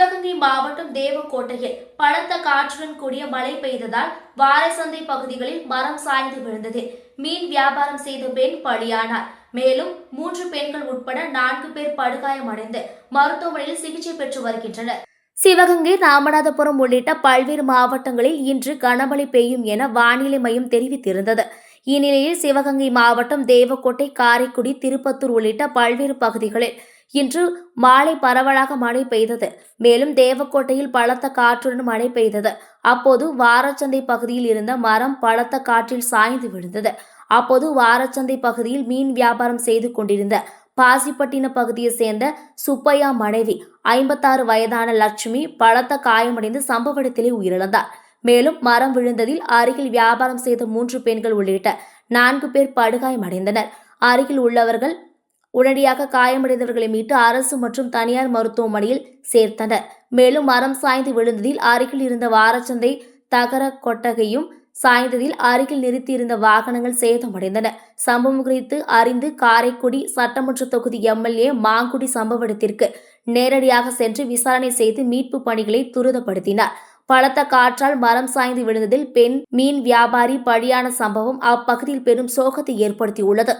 சிவகங்கை மாவட்டம் தேவக்கோட்டையில் பலத்த காற்றுடன் கூடிய மழை பெய்ததால் வாரசந்தை பகுதிகளில் மரம் சாய்ந்து விழுந்தது. மீன் வியாபாரம் செய்த பெண் பலியானார். மேலும் மூன்று பெண்கள் உட்பட நான்கு பேர் படுகாயமடைந்து மருத்துவமனையில் சிகிச்சை பெற்று வருகின்றனர். சிவகங்கை ராமநாதபுரம் உள்ளிட்ட பல்வேறு மாவட்டங்களில் இன்று கனமழை பெய்யும் என வானிலை மையம் தெரிவித்திருந்தது. இந்நிலையில் சிவகங்கை மாவட்டம் தேவக்கோட்டை காரைக்குடி திருப்பத்தூர் உள்ளிட்ட பல்வேறு பகுதிகளில் இன்று மாலை பரவலாக மழை பெய்தது. மேலும் தேவக்கோட்டையில் பலத்த காற்றுடன் மழை பெய்தது. அப்போது வாரச்சந்தை பகுதியில் இருந்த மரம் பலத்த காற்றில் சாய்ந்து விழுந்தது. அப்போது வாரச்சந்தை பகுதியில் மீன் வியாபாரம் செய்து கொண்டிருந்த பாசிப்பட்டின பகுதியைச் சேர்ந்த சுப்பையா மனைவி ஐம்பத்தாறு வயதான லட்சுமி பலத்த காயமடைந்து சம்பவ இடத்திலே உயிரிழந்தார். மேலும் மரம் விழுந்ததில் அருகில் வியாபாரம் செய்த மூன்று பெண்கள் உள்ளிட்ட நான்கு பேர் படுகாயமடைந்தனர். அருகில் உள்ளவர்கள் உடனடியாக காயமடைந்தவர்களை மீட்டு அரசு மற்றும் தனியார் மருத்துவமனையில் சேர்த்தனர். மேலும் மரம் சாய்ந்து விழுந்ததில் அருகில் இருந்த வாரச்சந்தை தகர கொட்டகையும் சாய்ந்ததில் அருகில் நிறுத்தியிருந்த வாகனங்கள் சேதமடைந்தன. சம்பவம் குறித்து அறிந்து காரைக்குடி சட்டமன்ற தொகுதி எம்எல்ஏ மாங்குடி சம்பவ இடத்திற்கு நேரடியாக சென்று விசாரணை செய்து மீட்பு பணிகளை துரிதப்படுத்தினார். பலத்த காற்றால் மரம் சாய்ந்து விழுந்ததில் பெண் மீன் வியாபாரி பலியான சம்பவம் அப்பகுதியில் பெரும் சோகத்தை ஏற்படுத்தியுள்ளது.